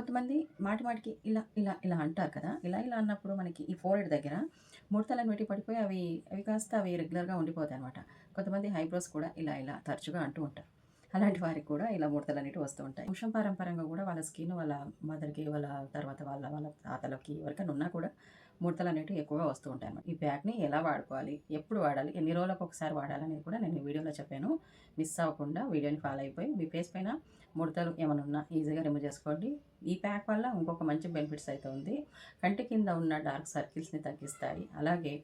కొంతమంది మాటి మాటికి ఇలా ఇలా ఇలా అంటారు కదా. ఇలా ఇలా అన్నప్పుడు మనకి ఈ ఫోరెడ్ దగ్గర ముడతలు అనేవి పడిపోయి అవి అవి కాస్త అవి రెగ్యులర్గా ఉండిపోతాయి అనమాట కొంతమంది హైబ్రోస్ కూడా ఇలా ఇలా తరచుగా అంటూ ఉంటారు. అలాంటి వారికి కూడా ఇలా ముడతలు అనేవి వస్తూ ఉంటాయి. వంశం పారంపరంగా కూడా వాళ్ళ స్కిన్ వాళ్ళ మదర్కి వాళ్ళ తర్వాత వాళ్ళ వాళ్ళ తాతలకి ఎవరికైనా ఉన్నా కూడా ముడతలు అనేవి ఎక్కువగా వస్తూ ఉంటాయి అన్నమాట. ఈ ప్యాక్ని ఎలా వాడుకోవాలి? ఎప్పుడు వాడాలి? ఎన్ని రోజులకు ఒకసారి వాడాలనేది కూడా నేను ఈ వీడియోలో చెప్పాను. మిస్ అవ్వకుండా వీడియోని ఫాలో అయిపోయి మీ ఫేస్ పైన ముడతలు ఏమైనా ఉన్నా ఈజీగా రిమూవ్ చేసుకోండి. ఈ ప్యాక్ వల్ల ఇంకొక మంచి బెనిఫిట్స్ అయితే ఉంది. కంటి కింద ఉన్న డార్క్ సర్కిల్స్ని తగ్గిస్తాయి. అలాగే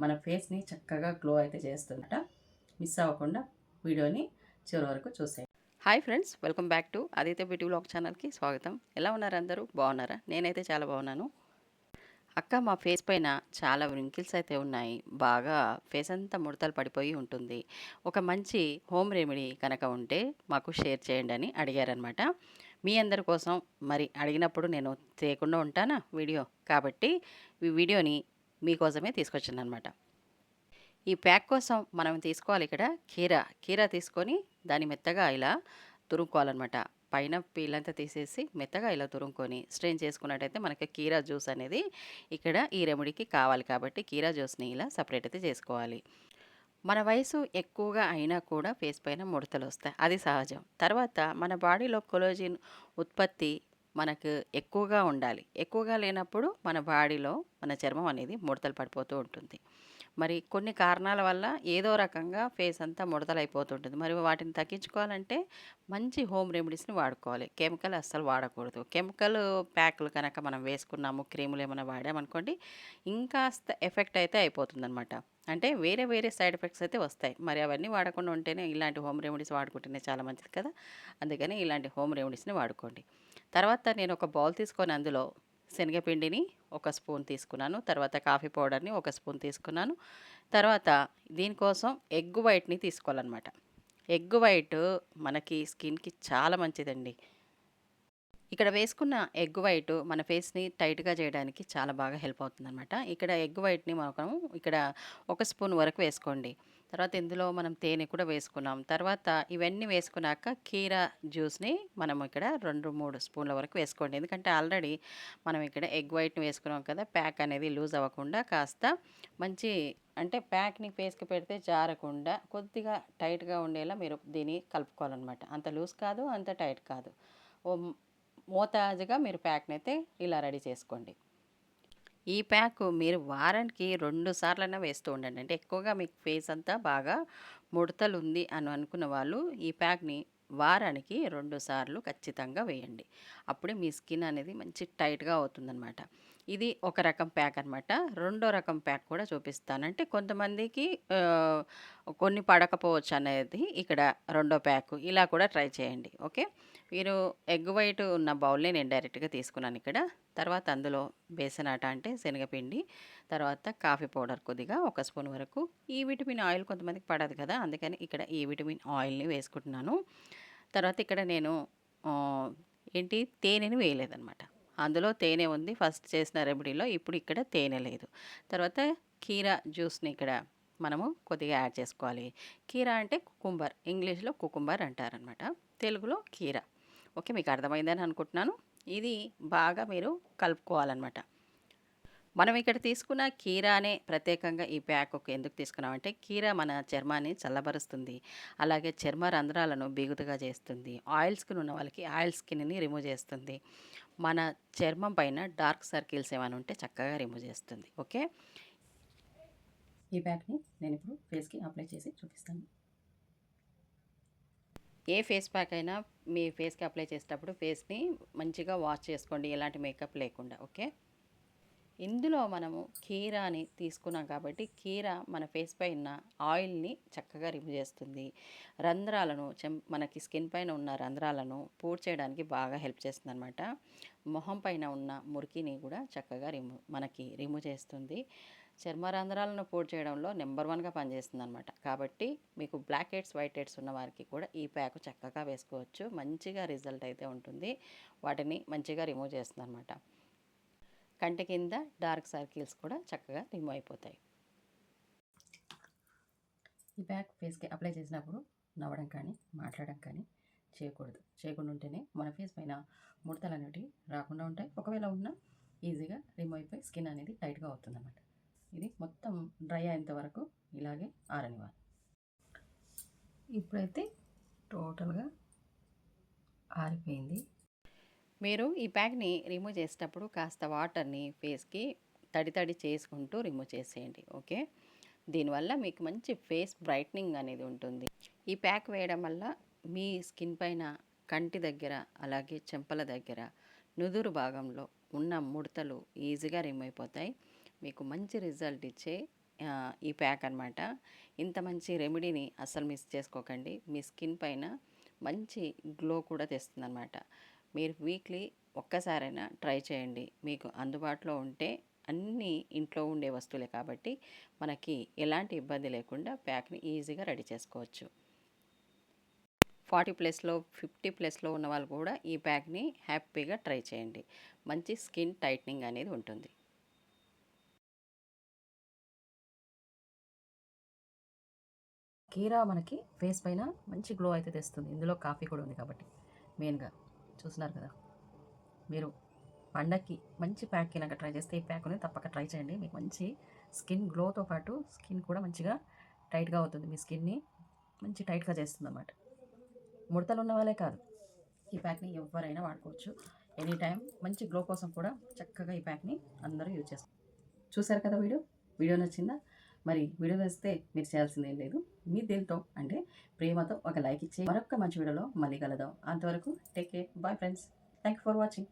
మన ఫేస్ని చక్కగా గ్లో అయితే చేస్తుందట మిస్ అవ్వకుండా వీడియోని చివరి వరకు చూసేయండి. Hi friends welcome back to Aditya beauty blog ఛానల్కి స్వాగతం. ఎలా ఉన్నారు అందరూ? బాగున్నారా? నేనైతే చాలా బాగున్నాను. అక్క మా ఫేస్ పైన చాలా వ్రింకిల్స్ అయితే ఉన్నాయి. బాగా ఫేస్ అంతా ముడతలు పడిపోయి ఉంటుంది. ఒక మంచి హోమ్ రెమెడీ కనుక ఉంటే మాకు షేర్ చేయండి అని అడిగారనమాట మీ అందరి కోసం మరి అడిగినప్పుడు నేను చేయకుండా ఉంటానా వీడియో? కాబట్టి ఈ వీడియోని మీకోసమే తీసుకొచ్చాను అనమాట ఈ ప్యాక్ కోసం మనం తీసుకోవాలి ఇక్కడ కీర. కీర తీసుకొని దాన్ని మెత్తగా ఇలా తురుక్కోవాలన్నమాట పైన పీలంతా తీసేసి మెత్తగా ఇలా తురుముకొని స్ట్రెయిన్ చేసుకున్నట్టయితే మనకి కీరా జ్యూస్ అనేది ఇక్కడ ఈ రెమెడీకి కావాలి కాబట్టి కీరా జ్యూస్ని ఇలా సపరేట్ అయితే చేసుకోవాలి. మన వయసు ఎక్కువగా అయినా కూడా ఫేస్ పైన ముడతలు వస్తాయి. అది సహజం. తర్వాత మన బాడీలో కొలోజిన్ ఉత్పత్తి మనకు ఎక్కువగా ఉండాలి. ఎక్కువగా లేనప్పుడు మన బాడీలో మన చర్మం అనేది ముడతలు పడిపోతూ ఉంటుంది. మరి కొన్ని కారణాల వల్ల ఏదో రకంగా ఫేస్ అంతా ముడతలు అయిపోతుంటుంది మరి వాటిని తగ్గించుకోవాలంటే మంచి హోమ్ రెమెడీస్ని వాడుకోవాలి. కెమికల్ అస్సలు వాడకూడదు. కెమికల్ ప్యాక్లు కనుక మనం వేసుకున్నాము క్రీములు ఏమైనా వాడామనుకోండి ఇంకాస్త ఎఫెక్ట్ అయితే అయిపోతుందన్నమాట. అంటే వేరే వేరే సైడ్ ఎఫెక్ట్స్ అయితే వస్తాయి. మరి అవన్నీ వాడకుండా ఉంటేనే ఇలాంటి హోమ్ రెమెడీస్ వాడుకుంటేనే చాలా మంచిది కదా. అందుకని ఇలాంటి హోమ్ రెమెడీస్ని వాడుకోండి. తర్వాత నేను ఒక బౌల్ తీసుకొని అందులో శనగపిండిని ఒక స్పూన్ తీసుకున్నాను తర్వాత కాఫీ పౌడర్ని ఒక స్పూన్ తీసుకున్నాను. తర్వాత దీనికోసం ఎగ్ వైట్ని తీసుకోవాలన్నమాట. ఎగ్ వైట్ మనకి స్కిన్కి చాలా మంచిదండి. ఇక్కడ వేసుకున్న ఎగ్ వైట్ మన ఫేస్ని టైట్గా చేయడానికి చాలా బాగా హెల్ప్ అవుతుందన్నమాట. ఇక్కడ ఎగ్ వైట్ని మనం ఇక్కడ ఒక స్పూన్ వరకు వేసుకోండి. తర్వాత ఇందులో మనం తేనె కూడా వేసుకున్నాం. తర్వాత ఇవన్నీ వేసుకున్నాక కీరా జ్యూస్ని మనం ఇక్కడ రెండు మూడు స్పూన్ల వరకు వేసుకోండి. ఎందుకంటే ఆల్రెడీ మనం ఇక్కడ ఎగ్ వైట్ని వేసుకున్నాం కదా ప్యాక్ అనేది లూజ్ అవ్వకుండా కాస్త మంచి అంటే ప్యాక్ని ఫేస్కి పెడితే జారకుండా కొద్దిగా టైట్గా ఉండేలా మీరు దీన్ని కలుపుకోవాలన్నమాట. అంత లూజ్ కాదు అంత టైట్ కాదు. ఓ మోతాజుగా మీరు ప్యాక్ని అయితే ఇలా రెడీ చేసుకోండి. ఈ ప్యాక్ మీరు వారానికి రెండు సార్లైనా వేస్తూ ఉండండి. అంటే ఎక్కువగా మీకు ఫేస్ అంతా బాగా ముడతలు ఉంది అని అనుకున్న వాళ్ళు ఈ ప్యాక్ని వారానికి రెండు సార్లు ఖచ్చితంగా వేయండి. అప్పుడే మీ స్కిన్ అనేది మంచి టైట్గా అవుతుందన్నమాట. ఇది ఒక రకం ప్యాక్ అనమాట రెండో రకం ప్యాక్ కూడా చూపిస్తాను. అంటే కొంతమందికి కొన్ని పడకపోవచ్చు అనేది ఇక్కడ రెండో ప్యాక్. ఇలా కూడా ట్రై చేయండి. ఓకే? మీరు ఎగ్ వైట్ ఉన్న బౌల్ని నేను డైరెక్ట్గా తీసుకున్నాను ఇక్కడ. తర్వాత అందులో బేసనాట అంటే శనగపిండి తర్వాత కాఫీ పౌడర్ కొద్దిగా ఒక స్పూన్ వరకు. ఈ విటమిన్ ఆయిల్ కొంతమందికి పడదు కదా అందుకని ఇక్కడ ఈ విటమిన్ ఆయిల్ని వేసుకుంటున్నాను. తర్వాత ఇక్కడ నేను ఏంటి తేనెని వేయలేదనమాట అందులో తేనె ఉంది ఫస్ట్ చేసిన రెమెడీలో ఇప్పుడు ఇక్కడ తేనె లేదు. తర్వాత కీరా జ్యూస్ని ఇక్కడ మనము కొద్దిగా యాడ్ చేసుకోవాలి. కీరా అంటే కుకుంబర్ ఇంగ్లీష్లో కుకుంబర్ అంటారనమాట తెలుగులో కీరా. ఓకే మీకు అర్థమైందని అనుకుంటున్నాను. ఇది బాగా మీరు కలుపుకోవాలన్నమాట. మనం ఇక్కడ తీసుకున్న కీరానే ప్రత్యేకంగా ఈ ప్యాక్ ఎందుకు తీసుకున్నామంటే కీరా మన చర్మాన్ని చల్లబరుస్తుంది. అలాగే చర్మ రంధ్రాలను బిగుతుగా చేస్తుంది. ఆయిల్ స్కిన్ ఉన్న వాళ్ళకి ఆయిల్ స్కిన్ని రిమూవ్ చేస్తుంది. మన చర్మం పైన డార్క్ సర్కిల్స్ ఏమైనా ఉంటే చక్కగా రిమూవ్ చేస్తుంది. ఓకే ఈ ప్యాక్ని నేను ఇప్పుడు ఫేస్కి అప్లై చేసి చూపిస్తాను. ఏ ఫేస్ ప్యాక్ అయినా మీ ఫేస్కి అప్లై చేసేటప్పుడు ఫేస్ని మంచిగా వాష్ చేసుకోండి ఎలాంటి మేకప్ లేకుండా ఓకే? ఇందులో మనము కీరాని తీసుకున్నాం కాబట్టి కీరా మన ఫేస్ పైన ఆయిల్ని చక్కగా రిమూవ్ చేస్తుంది. రంధ్రాలను చెం మనకి స్కిన్ పైన ఉన్న రంధ్రాలను పూర్తి చేయడానికి బాగా హెల్ప్ చేస్తుంది అనమాట మొహం పైన ఉన్న మురికిని కూడా చక్కగా రిమూవ్ మనకి రిమూవ్ చేస్తుంది. చర్మ రంధ్రాలను చేయడంలో నెంబర్ వన్గా పనిచేస్తుంది అనమాట కాబట్టి మీకు బ్లాక్ హెడ్స్ వైట్ హెడ్స్ ఉన్న వారికి కూడా ఈ ప్యాక్ చక్కగా వేసుకోవచ్చు. మంచిగా రిజల్ట్ అయితే ఉంటుంది. వాటిని మంచిగా రిమూవ్ చేస్తుంది అనమాట కంటి కింద డార్క్ సర్కిల్స్ కూడా చక్కగా రిమూవ్ అయిపోతాయి. ఈ ప్యాక్ ఫేస్కి అప్లై చేసినప్పుడు నవ్వడం కానీ మాట్లాడడం కానీ చేయకూడదు. చేయకుండా ఉంటేనే మన ఫేస్ పైన ముడతలు అనేవి రాకుండా ఉంటాయి. ఒకవేళ ఉన్నా ఈజీగా రిమూవ్ అయిపోయి స్కిన్ అనేది టైట్గా అవుతుంది అన్నమాట ఇది మొత్తం డ్రై అయ్యేంత వరకు ఇలాగే ఆరనివ్వాలి. ఇప్పుడైతే టోటల్గా ఆరిపోయింది. మీరు ఈ ప్యాక్ని రిమూవ్ చేసేటప్పుడు కాస్త వాటర్ని ఫేస్కి తడి తడి చేసుకుంటూ రిమూవ్ చేసేయండి ఓకే? దీనివల్ల మీకు మంచి ఫేస్ బ్రైట్నింగ్ అనేది ఉంటుంది. ఈ ప్యాక్ వేయడం వల్ల మీ స్కిన్ పైన కంటి దగ్గర అలాగే చెంపల దగ్గర నుదురు భాగంలో ఉన్న ముడతలు ఈజీగా రిమూవ్ అయిపోతాయి. మీకు మంచి రిజల్ట్ ఇచ్చే ఈ ప్యాక్ అనమాట ఇంత మంచి రెమెడీని అస్సలు మిస్ చేసుకోకండి. మీ స్కిన్ పైన మంచి గ్లో కూడా తెస్తుందన్నమాట. మీరు వీక్లీ ఒక్కసారైనా ట్రై చేయండి. మీకు అందుబాటులో ఉంటే అన్నీ ఇంట్లో ఉండే వస్తువులే కాబట్టి మనకి ఎలాంటి ఇబ్బంది లేకుండా ప్యాక్ని ఈజీగా రెడీ చేసుకోవచ్చు. ఫార్టీ ప్లస్లో ఫిఫ్టీ ప్లస్లో ఉన్న వాళ్ళు కూడా ఈ ప్యాక్ని హ్యాపీగా ట్రై చేయండి. మంచి స్కిన్ టైట్నింగ్ అనేది ఉంటుంది. కీరా మనకి ఫేస్ పైన మంచి గ్లో అయితే తెస్తుంది. ఇందులో కాఫీ కూడా ఉంది కాబట్టి మెయిన్గా చూస్తున్నారు కదా? మీరు పండక్కి మంచి ప్యాక్ కనుక ట్రై చేస్తే ఈ ప్యాక్ని తప్పక ట్రై చేయండి. మీకు మంచి స్కిన్ గ్లోతో పాటు స్కిన్ కూడా మంచిగా టైట్గా అవుతుంది. మీ స్కిన్ని మంచి టైట్గా చేస్తుంది అన్నమాట ముడతలు ఉన్న వాళ్ళే కాదు ఈ ప్యాక్ని ఎవరైనా వాడుకోవచ్చు. ఎనీ టైం మంచి గ్లో కోసం కూడా చక్కగా ఈ ప్యాక్ని అందరూ యూజ్ చేస్తారు. చూసారు కదా వీడియో? వీడియో నచ్చిందా? మరి వీడియో వేస్తే మీరు చేయాల్సిందేం లేదు. మీ దీంతో అంటే ప్రేమతో ఒక లైక్ ఇచ్చి మరొక మంచి వీడియోలో మళ్ళీ కలదాం అంతవరకు take care. Bye friends. Thank you for watching.